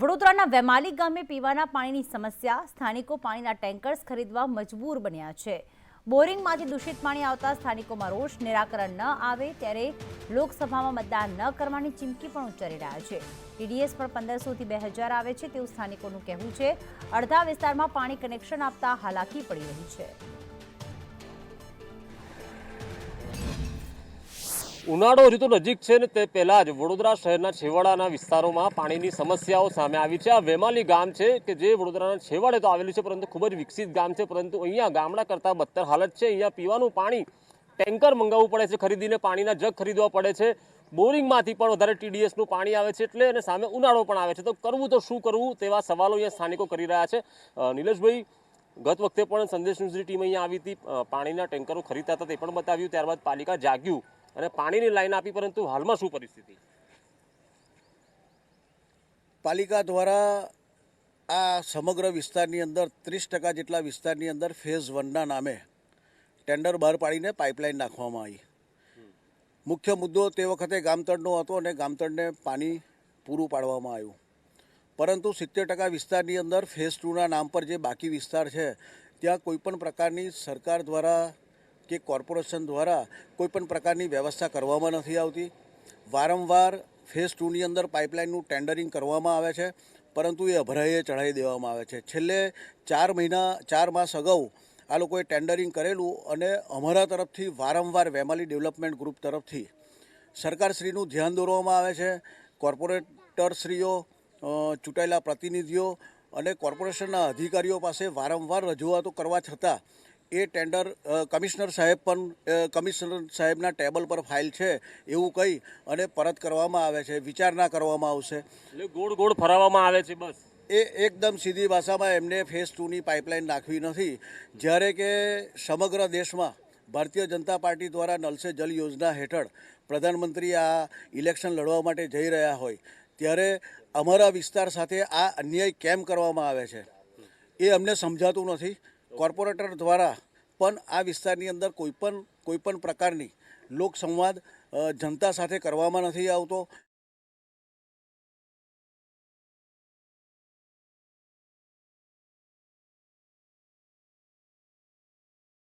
વડોદરાના વેમાલી ગામે પીવાના પાણીની સમસ્યા, સ્થાનિકો પાણીના ટેન્કર્સ ખરીદવા મજબૂર બન્યા છે. બોરિંગમાંથી દૂષિત પાણી આવતા સ્થાનિકોમાં રોષ, નિરાકરણ ન આવે ત્યારે લોકસભામાં મતદાન ન કરવાની ચીમકી પણ ઉચ્ચારી રહ્યા છે. ટીડીએસ પણ પંદરસોથી બે હજાર આવે છે તેવું સ્થાનિકોનું કહેવું છે. અડધા વિસ્તારમાં પાણી કનેક્શન આપતા હાલાકી પડી રહી છે. ઉનાળો ઋતુ નજીક છે ને તે પહેલા જ વડોદરા શહેરના છેવાડાના વિસ્તારોમાં પાણીની સમસ્યાઓ સામે આવી છે. આ વેમાલી ગામ છે કે જે વડોદરાના છેવાડે તો આવેલું છે, પરંતુ ખૂબ જ વિકસિત ગામ છે, પરંતુ અહીંયા ગામડા કરતાં બદતર હાલત છે. અહીંયા પીવાનું પાણી ટેન્કર મંગાવવું પડે છે, ખરીદીને પાણીના જગ ખરીદવા પડે છે. બોરિંગમાંથી પણ વધારે ટીડીએસનું પાણી આવે છે એટલે અને સામે ઉનાળો પણ આવે છે. તો કરવું તો શું કરવું તેવા સવાલો અહીંયા સ્થાનિકો કરી રહ્યા છે. નિલેશભાઈ, ગત વખતે પણ સંદેશ ન્યૂઝની ટીમ અહીંયા આવી હતી. પાણીના ટેન્કરો ખરીદતા હતા તે પણ બતાવ્યું. ત્યારબાદ પાલિકા જાગ્યું. અને પાણીની લાઈન આપી, પરંતુ હાલમાં શું પરિસ્થિતિ? પાલિકા દ્વારા આ સમગ્ર વિસ્તારની અંદર ત્રીસ ટકા જેટલા વિસ્તારની અંદર ફેઝ વનના નામે ટેન્ડર બહાર પાડીને પાઇપલાઇન નાખવામાં આવી. મુખ્ય મુદ્દો તે વખતે ગામતળનો હતો અને ગામતળને પાણી પૂરું પાડવામાં આવ્યું. પરંતુ સિત્તેર ટકા વિસ્તારની અંદર ફેઝ ટુના નામ પર જે બાકી વિસ્તાર છે, ત્યાં કોઈપણ પ્રકારની સરકાર દ્વારા કે કોર્પોરેશન દ્વારા કોઈપણ પ્રકારની વ્યવસ્થા કરવામાં નથી આવતી. વારંવાર ફેઝ ટુની અંદર પાઇપલાઇનનું ટેન્ડરિંગ કરવામાં આવે છે, પરંતુ એ અભરાઈએ ચઢાવી દેવામાં આવે છે. છેલ્લે ચાર મહિના, ચાર માસ અગાઉ આ લોકોએ ટેન્ડરિંગ કરેલું અને અમારા તરફથી વારંવાર વેમાલી ડેવલપમેન્ટ ગ્રુપ તરફથી સરકારશ્રીનું ધ્યાન દોરવામાં આવે છે. કોર્પોરેટરશ્રીઓ ચૂંટાયેલા પ્રતિનિધિઓ અને કોર્પોરેશનના અધિકારીઓ પાસે વારંવાર રજૂઆતો કરવા છતાં એ ટેન્ડર કમિશનર સાહેબ પણ કમિશનર સાહેબના ટેબલ પર ફાઇલ છે એવું કહી અને પરત કરવામાં આવે છે વિચારણા કરવામાં આવશે. એટલે ગોળ ગોળ ફરાવવામાં આવે છે બસ. એ એકદમ સીધી ભાષામાં એમને ફેઝ ટુની પાઇપલાઇન નાખવી નથી. જ્યારે કે સમગ્ર દેશમાં ભારતીય જનતા પાર્ટી દ્વારા નલ સે જલ યોજના હેઠળ પ્રધાનમંત્રી આ ઇલેક્શન લડવા માટે જઈ રહ્યા હોય ત્યારે અમારા વિસ્તાર સાથે આ અન્યાય કેમ કરવામાં આવે છે? એ અમને સમજાતું નથી. કોર્પોરેટર દ્વારા પણ આ વિસ્તારની અંદર કોઈપણ કોઈપણ પ્રકારની લોકસંવાદ જનતા સાથે કરવામાં નથી આવતો.